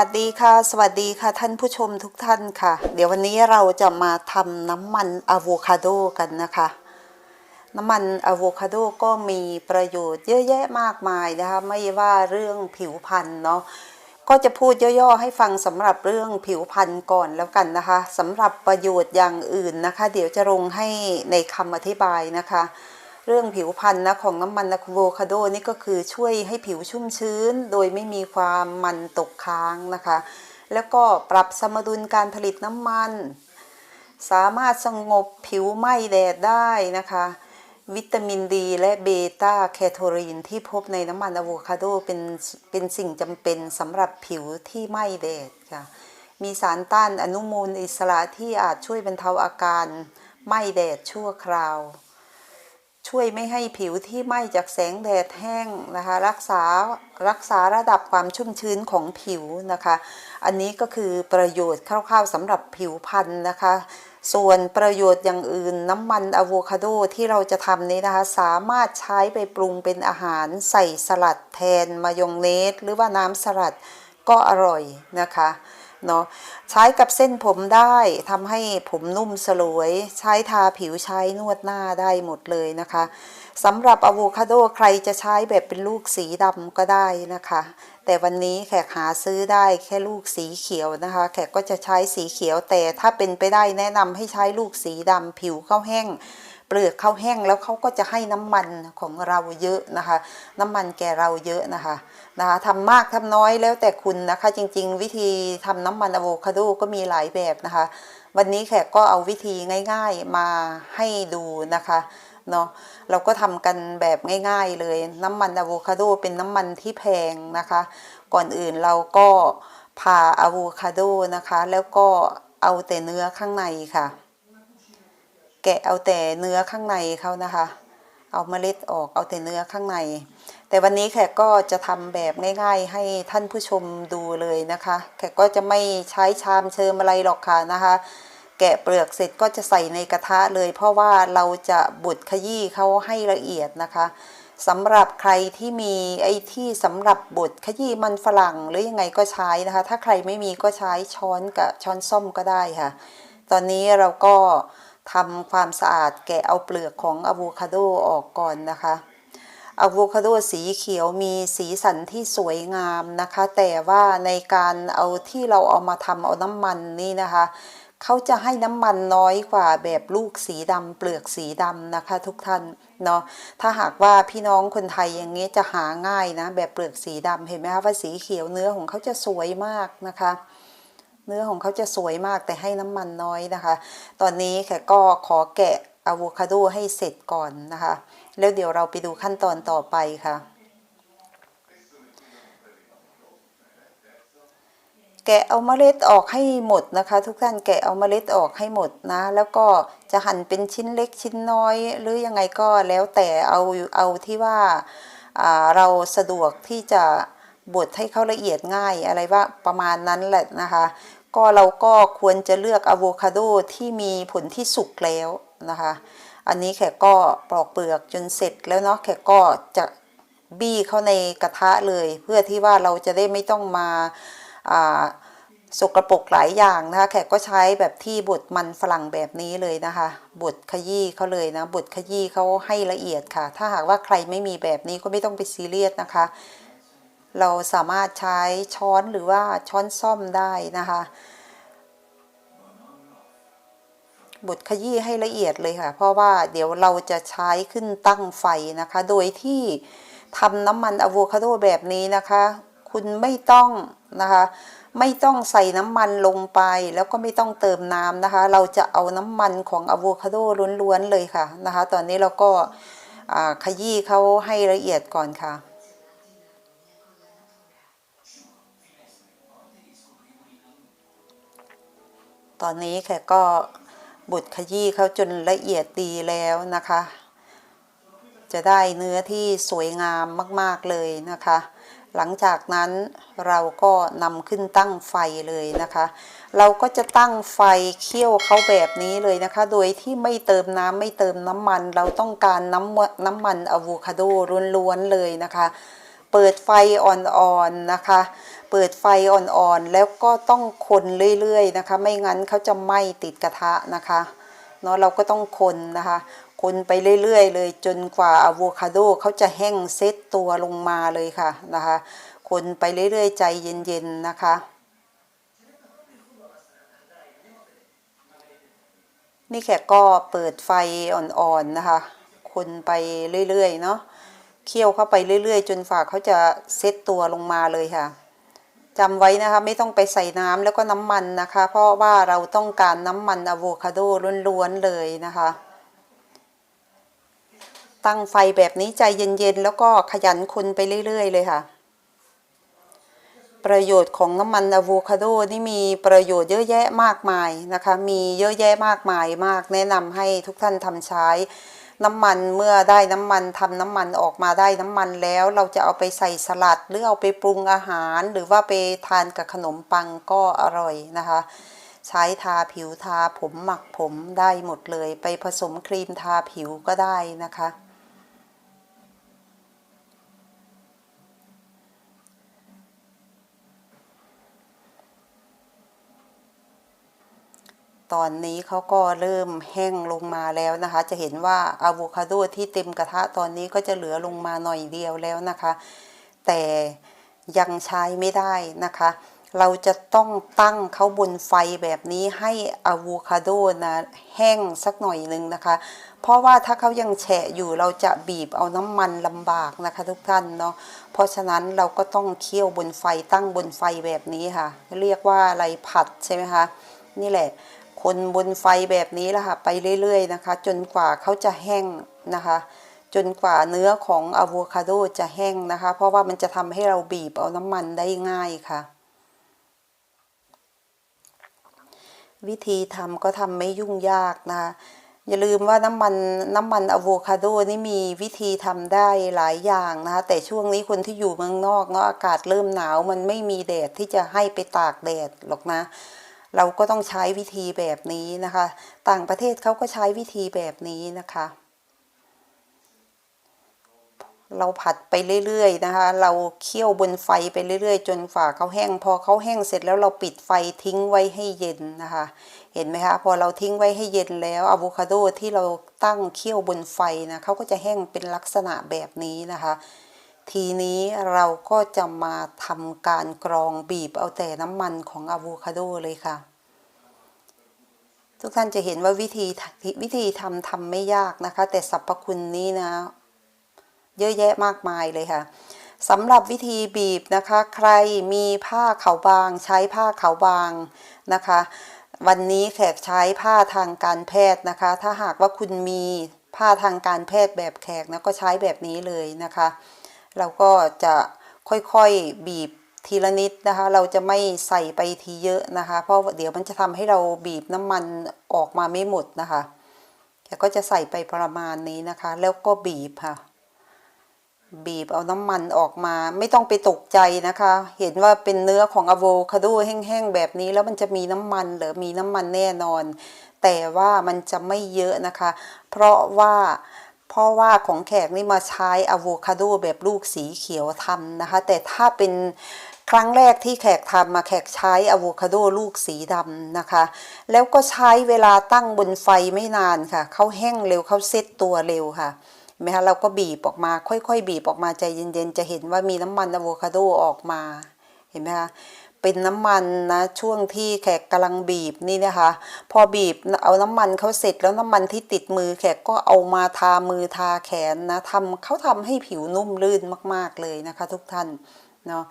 สวัสดีค่ะ สวัสดีค่ะท่านผู้ชมทุกท่านค่ะ เดี๋ยววันนี้เราจะมาทำน้ำมันอะโวคาโดกันนะคะ น้ำมันอะโวคาโดก็มีประโยชน์เยอะแยะมากมายนะคะ ไม่ว่าเรื่องผิวพรรณเนาะก็จะพูดย่อๆให้ฟังสำหรับเรื่องผิวพรรณก่อนแล้วกันนะคะสำหรับประโยชน์อย่างอื่นนะคะ เดี๋ยวจะลงให้ในคำอธิบายนะคะ เรื่องผิวพรรณนะของน้ำมันอะโวคาโดนี่ก็คือช่วยให้ผิวชุ่มชื้น โดยไม่มีความมันตกค้างนะคะ แล้วก็ปรับสมดุลการผลิตน้ำมัน สามารถสงบผิวไหม้แดดได้นะคะวิตามินดีและเบต้าแคโทรีนที่พบในน้ำมันอะโวคาโดเป็นเป็นสิ่งจำเป็นสำหรับผิวที่ไหม้แดดค่ะ มีสารต้านอนุมูลอิสระที่อาจช่วยบรรเทาอาการไหม้แดดชั่วคราว ช่วยไม่ให้ผิวที่ไหม้จากแสงแดดแห้งนะคะ รักษารักษาระดับความชุ่มชื้นของผิวนะคะ อันนี้ก็คือประโยชน์คร่าวๆสำหรับผิวพรรณนะคะ ส่วนประโยชน์อย่างอื่นน้ำมันอะโวคาโดที่เราจะทำนี้นะคะ สามารถใช้ไปปรุงเป็นอาหารใส่สลัดแทนมายองเนสหรือว่าน้ำสลัดก็อร่อยนะคะ เนาะใช้กับเส้นผมได้ทำให้ผมนุ่มสลวย ใช้ทาผิวใช้นวดหน้าได้หมดเลยนะคะสำหรับอะโวคาโดใครจะใช้แบบเป็นลูกสีดำก็ได้นะคะ แต่วันนี้แขกหาซื้อได้แค่ลูกสีเขียวนะคะ แขกก็จะใช้สีเขียวแต่ถ้าเป็นไปได้แนะนำให้ใช้ลูกสีดำผิวเข้าแห้ง เปลือกเข้าแห้งแล้วเขาก็จะให้น้ำมันของเราเยอะนะคะ น้ำมันแก่เราเยอะนะคะนะคะทำมากทำน้อยแล้วแต่คุณนะคะ จริง ๆ วิธีทำน้ำมันอะโวคาโดก็มีหลายแบบนะคะ วันนี้แขกก็เอาวิธีง่าย ๆมาให้ดูนะคะเนาะเราก็ทำกันแบบง่าย ๆ เลยน้ำมันอะโวคาโดเป็นน้ำมันที่แพงนะคะ ก่อนอื่นเราก็ผ่าอะโวคาโดนะคะ แล้วก็เอาแต่เนื้อข้างในค่ะ กะเอาแต่เนื้อข้างในเขานะคะ เอาเมล็ดออกเอาแต่เนื้อข้างใน แต่วันนี้แขกก็จะทำแบบง่ายๆ ให้ท่านผู้ชมดูเลยนะคะ แขกก็จะไม่ใช้ชามเชิมอะไรหรอกค่ะนะคะ แกะเปลือกเสร็จก็จะใส่ในกระทะเลย เพราะว่าเราจะบดขยี้เขาให้ละเอียดนะคะสำหรับใครที่มีไอ้ที่สำหรับบดขยี้มันฝรั่งหรือยังไงก็ใช้นะคะ ถ้าใครไม่มีก็ใช้ช้อนกับช้อนส้อมก็ได้ค่ะ ตอนนี้เราก็ ทำความสะอาดแกะเอาเปลือกของอะโวคาโดออกก่อนนะคะอะโวคาโดสีเขียวมีสีสันที่สวยงามนะคะ แต่ว่าในการเอาที่เราเอามาทำเอาน้ำมันนี่นะคะ เขาจะให้น้ำมันน้อยกว่าแบบลูกสีดำเปลือกสีดำนะคะ ทุกท่านเนาะถ้าหากว่าพี่น้องคนไทยอย่างนี้จะหาง่ายนะ แบบเปลือกสีดำเห็นไหมคะว่าสีเขียวเนื้อของเขาจะสวยมากนะคะ เนื้อของเขาจะสวยมากแต่ให้น้ำมันน้อยนะคะ ตอนนี้แขกก็ขอแกะอะโวคาโดให้เสร็จก่อนนะคะ แล้วเดี๋ยวเราไปดูขั้นตอนต่อไปค่ะ แกะเอาเมล็ดออกให้หมดนะคะ ทุกท่านแกะเอาเมล็ดออกให้หมดนะ แล้วก็จะหั่นเป็นชิ้นเล็กชิ้นน้อย หรือยังไงก็แล้วแต่เอาเอาที่ว่าาเราสะดวกที่จะบดให้เขาละเอียดง่ายอะไรว่าประมาณนั้นแหละนะคะ ก็เราก็ควรจะเลือกอะโวคาโดที่มีผลที่สุกแล้วนะคะ อันนี้แขกก็ปลอกเปลือกจนเสร็จแล้วเนาะแขกก็จะบี้เข้าในกระทะเลย เพื่อที่ว่าเราจะได้ไม่ต้องมาอ่าสกรปรกหลายอย่างนะคะแขกก็ใช้แบบที่บดมันฝรั่งแบบนี้เลยนะคะบดขยี้เขาเลยนะบดขยี้เขาให้ละเอียดค่ะ ถ้าหากว่าใครไม่มีแบบนี้ก็ไม่ต้องไปซีเรียสนะคะ เราสามารถใช้ช้อนหรือว่าช้อนซ่อมได้นะคะ บดขยี้ให้ละเอียดเลยค่ะ เพราะว่าเดี๋ยวเราจะใช้ขึ้นตั้งไฟนะคะ โดยที่ทำน้ำมันอะโวคาโดแบบนี้นะคะ คุณไม่ต้องนะคะ ไม่ต้องใส่น้ำมันลงไปแล้วก็ไม่ต้องเติมน้ำนะคะ เราจะเอาน้ำมันของอะโวคาโดล้วนๆเลยค่ะนะคะ ตอนนี้เราก็ขยี้เขาให้ละเอียดก่อนค่ะ ตอนนี้แขกก็บดขยี้เขาจนละเอียดดีแล้วนะคะ จะได้เนื้อที่สวยงามมากๆเลยนะคะ หลังจากนั้นเราก็นำขึ้นตั้งไฟเลยนะคะ เราก็จะตั้งไฟเคี่ยวเขาแบบนี้เลยนะคะ โดยที่ไม่เติมน้ำไม่เติมน้ำมัน เราต้องการน้ำน้ำมันอะโวคาโดล้วนๆเลยนะคะ เปิดไฟอ่อนๆนะคะ เปิดไฟอ่อนๆ แล้วก็ต้องคนเรื่อยๆนะคะ ไม่งั้นเขาจะไหม้ติดกระทะนะคะเนาะเราก็ต้องคนนะคะ คนไปเรื่อยๆ เลยจนกว่าอะโวคาโดเขาจะแห้งเซตตัวลงมาเลยค่ะนะคะ คนไปเรื่อยๆ ใจเย็นๆนะคะ นี่แขกก็เปิดไฟอ่อนๆนะคะ คนไปเรื่อยๆ เนาะเคี่ยวเข้าไปเรื่อยๆ จนฝาเขาจะเซตตัวลงมาเลยค่ะ จำไว้นะคะไม่ต้องไปใส่น้ำแล้วก็น้ำมันนะคะ เพราะว่าเราต้องการน้ำมันอะโวคาโดล้วนๆเลยนะคะ ตั้งไฟแบบนี้ใจเย็นๆ แล้วก็ขยันคนไปเรื่อยๆ เลยค่ะ ประโยชน์ของน้ำมันอะโวคาโดนี่มีประโยชน์เยอะแยะมากมายนะคะ มีเยอะแยะมากมายมากแนะนำให้ทุกท่านทำใช้ น้ำมันเมื่อได้น้ำมันทำน้ำมันออกมาได้น้ำมันแล้ว เราจะเอาไปใส่สลัด หรือเอาไปปรุงอาหาร หรือว่าไปทานกับขนมปังก็อร่อยนะคะ ใช้ทาผิวทาผมหมักผมได้หมดเลย ไปผสมครีมทาผิวก็ได้นะคะ ตอนนี้เขาก็เริ่มแห้งลงมาแล้วนะคะ จะเห็นว่าอะโวคาโดที่เต็มกระทะตอนนี้ก็จะเหลือลงมาหน่อยเดียวแล้วนะคะ แต่ยังใช้ไม่ได้นะคะ เราจะต้องตั้งเขาบนไฟแบบนี้ให้อะโวคาโดนะแห้งสักหน่อยหนึ่งนะคะ เพราะว่าถ้าเขายังแฉะอยู่เราจะบีบเอาน้ำมันลำบากนะคะทุกท่านเนาะเพราะฉะนั้นเราก็ต้องเคี่ยวบนไฟตั้งบนไฟแบบนี้ค่ะ เรียกว่าอะไรผัดใช่ไหมคะนี่แหละ คนบนไฟแบบนี้แหละค่ะไปเรื่อยๆนะคะ จนกว่าเขาจะแห้งนะคะ จนกว่าเนื้อของอะโวคาโดจะแห้งนะคะ เพราะว่ามันจะทำให้เราบีบเอาน้ำมันได้ง่ายค่ะ วิธีทำก็ทำไม่ยุ่งยากนะคะอย่าลืมว่าน้ำมันน้ำมันอะโวคาโดนี่มีวิธีทำได้หลายอย่างนะคะแต่ช่วงนี้คนที่อยู่เมืองนอกเนาะอากาศเริ่มหนาวมันไม่มีแดดที่จะให้ไปตากแดดหรอกนะ เราก็ต้องใช้วิธีแบบนี้นะคะ ต่างประเทศเขาก็ใช้วิธีแบบนี้นะคะ เราผัดไปเรื่อยๆนะคะ เราเคี่ยวบนไฟไปเรื่อยๆ จนฝ่าเขาแห้ง พอเขาแห้งเสร็จแล้วเราปิดไฟทิ้งไว้ให้เย็นนะคะ เห็นไหมคะพอเราทิ้งไว้ให้เย็นแล้วอะโวคาโดที่เราตั้งเคี่ยวบนไฟนะเขาก็จะแห้งเป็นลักษณะแบบนี้นะคะ ทีนี้เราก็จะมาทำการกรองบีบเอาแต่น้ำมันของอะโวคาโดเลยค่ะ ทุกท่านจะเห็นว่าวิธีวิธีทำทำไม่ยากนะคะ แต่สรรพคุณนี้นะ เยอะแยะมากมายเลยค่ะสำหรับวิธีบีบนะคะ ใครมีผ้าขาวบาง ใช้ผ้าขาวบางนะคะ วันนี้แขกใช้ผ้าทางการแพทย์นะคะ ถ้าหากว่าคุณมีผ้าทางการแพทย์แบบแขกนะก็ใช้แบบนี้เลยนะคะ เราก็จะค่อยๆบีบทีละนิดนะคะ เราจะไม่ใส่ไปทีเยอะนะคะ เพราะเดี๋ยวมันจะทำให้เราบีบน้ำมันออกมาไม่หมดนะคะแกก็จะใส่ไปประมาณนี้นะคะ แล้วก็บีบค่ะ บีบเอาน้ำมันออกมา ไม่ต้องไปตกใจนะคะ เห็นว่าเป็นเนื้อของอะโวคาโดแห้งๆแบบนี้แล้วมันจะมีน้ำมันหรือมีน้ำมันแน่นอน แต่ว่ามันจะไม่เยอะนะคะ เพราะว่า เพราะว่าของแขกนี่มาใช้อะโวคาโดแบบลูกสีเขียวทำนะคะ แต่ถ้าเป็นครั้งแรกที่แขกทำมาแขกใช้อะโวคาโดลูกสีดำนะคะ แล้วก็ใช้เวลาตั้งบนไฟไม่นานค่ะ เขาแห้งเร็วเขาเซ็ตตัวเร็วค่ะเห็นไหมคะเราก็บีบออกมาค่อยๆ บีบออกมาใจเย็นๆ จะเห็นว่ามีน้ำมันอะโวคาโดออกมาเห็นไหมคะ เป็นน้ำมันนะช่วงที่แขกกำลังบีบนี่นะคะ พอบีบเอาน้ำมันเขาเสร็จแล้วน้ำมันที่ติดมือแขกก็เอามาทามือทาแขนนะทำเขาทำให้ผิวนุ่มลื่นมากๆเลยนะคะ ทุกท่านเนาะ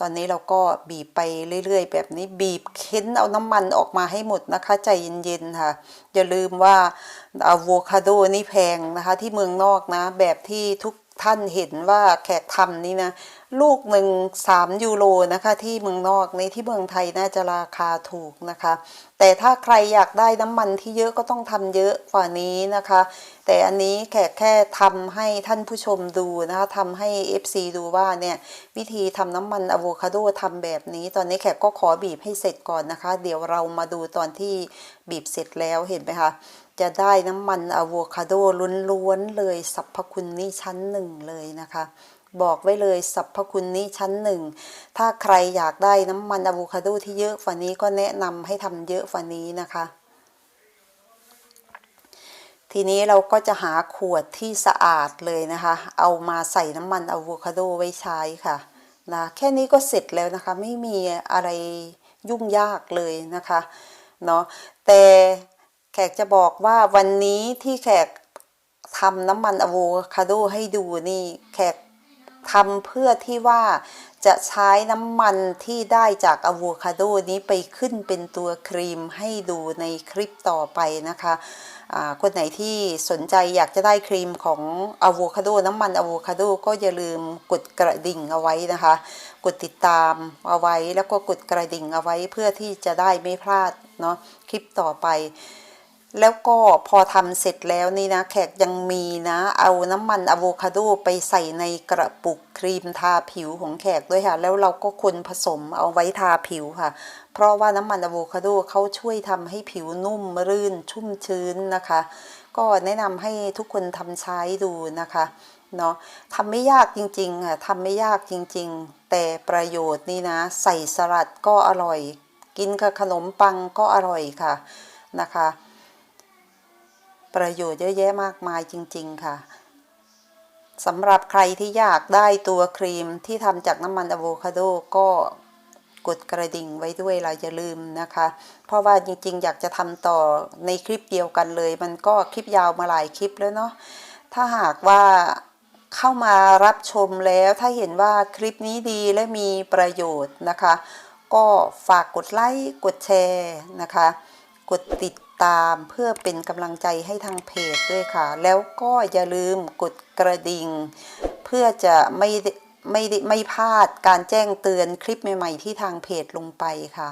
ตอนนี้เราก็บีบไปเรื่อยๆ แบบนี้บีบเค้นเอาน้ำมันออกมาให้หมดนะคะ ใจเย็นๆค่ะ อย่าลืมว่าอะโวคาโดนี่แพงนะคะ ที่เมืองนอกนะ แบบที่ทุก ท่านเห็นว่าแขกทำนี่นะ ลูกหนึ่งสามยูโรนะคะ ที่เมืองนอกในที่เมืองไทยน่าจะราคาถูกนะคะ แต่ถ้าใครอยากได้น้ำมันที่เยอะก็ต้องทำเยอะกว่านี้นะคะ แต่อันนี้แขกแค่ทำให้ท่านผู้ชมดูนะคะทำให้ FC ดูว่าเนี่ยวิธีทำน้ำมันอะโวคาโดทำแบบนี้ ตอนนี้แขกก็ขอบีบให้เสร็จก่อนนะคะ เดี๋ยวเรามาดูตอนที่บีบเสร็จแล้วเห็นไหมคะ จะได้น้ำมันอะโวคาโดล้วนๆเลยสรรพคุณนี่ชั้นหนึ่งเลยนะคะบอกไว้เลยสรรพคุณนี้ชั้นหนึ่ง ถ้าใครอยากได้น้ำมันอะโวคาโดที่เยอะกว่านี้ก็แนะนำให้ทำเยอะกว่านี้นะคะ ทีนี้เราก็จะหาขวดที่สะอาดเลยนะคะ เอามาใส่น้ำมันอะโวคาโดไว้ใช้ค่ะนะแค่นี้ก็เสร็จแล้วนะคะ ไม่มีอะไรยุ่งยากเลยนะคะเนาะแต่ แขกจะบอกว่าวันนี้ที่แขกทำน้ำมันอะโวคาโดให้ดูนี่แขกทำเพื่อที่ว่าจะใช้น้ำมันที่ได้จากอะโวคาโดนี้ไปขึ้นเป็นตัวครีมให้ดูในคลิปต่อไปนะคะอ่าคนไหนที่สนใจอยากจะได้ครีมของอะโวคาโดน้ำมันอะโวคาโดก็อย่าลืมกดกระดิ่งเอาไว้นะคะ กดติดตามเอาไว้แล้วก็กดกระดิ่งเอาไว้เพื่อที่จะได้ไม่พลาดเนาะคลิปต่อไป แล้วก็พอทำเสร็จแล้วนี่นะ แขกยังมีนะ เอาน้ำมันอะโวคาโดไปใส่ในกระปุกครีมทาผิวของแขกด้วยค่ะ แล้วเราก็คนผสมเอาไว้ทาผิวค่ะ เพราะว่าน้ำมันอะโวคาโดเขาช่วยทำให้ผิวนุ่มรื่นชุ่มชื้นนะคะ ก็แนะนำให้ทุกคนทำใช้ดูนะคะเนาะทำไม่ยากจริงๆค่ะทำไม่ยากจริงๆ แต่ประโยชน์นี่นะ ใส่สลัดก็อร่อย กินกับขนมปังก็อร่อยค่ะนะคะ ประโยชน์เยอะแยะมากมายจริง ๆ ค่ะสำหรับใครที่อยากได้ตัวครีมที่ทำจากน้ำมันอะโวคาโดก็กดกระดิ่งไว้ด้วยเราอย่าลืมนะคะ เพราะว่าจริงๆ อยากจะทำต่อในคลิปเดียวกันเลย มันก็คลิปยาวมาหลายคลิปแล้วเนาะถ้าหากว่าเข้ามารับชมแล้วถ้าเห็นว่าคลิปนี้ดีและมีประโยชน์นะคะ ก็ฝากกดไลค์กดแชร์นะคะ กดติด ตามเพื่อเป็นกำลังใจให้ทางเพจด้วยค่ะ แล้วก็อย่าลืมกดกระดิ่ง เพื่อจะไม่ไม่ได้ไม่พลาดการแจ้งเตือนคลิปใหม่ ๆ ที่ทางเพจลงไปค่ะ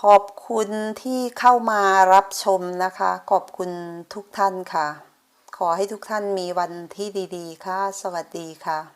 ขอบคุณที่เข้ามารับชมนะคะ ขอบคุณทุกท่านค่ะ ขอให้ทุกท่านมีวันที่ดี ๆ ค่ะ สวัสดีค่ะ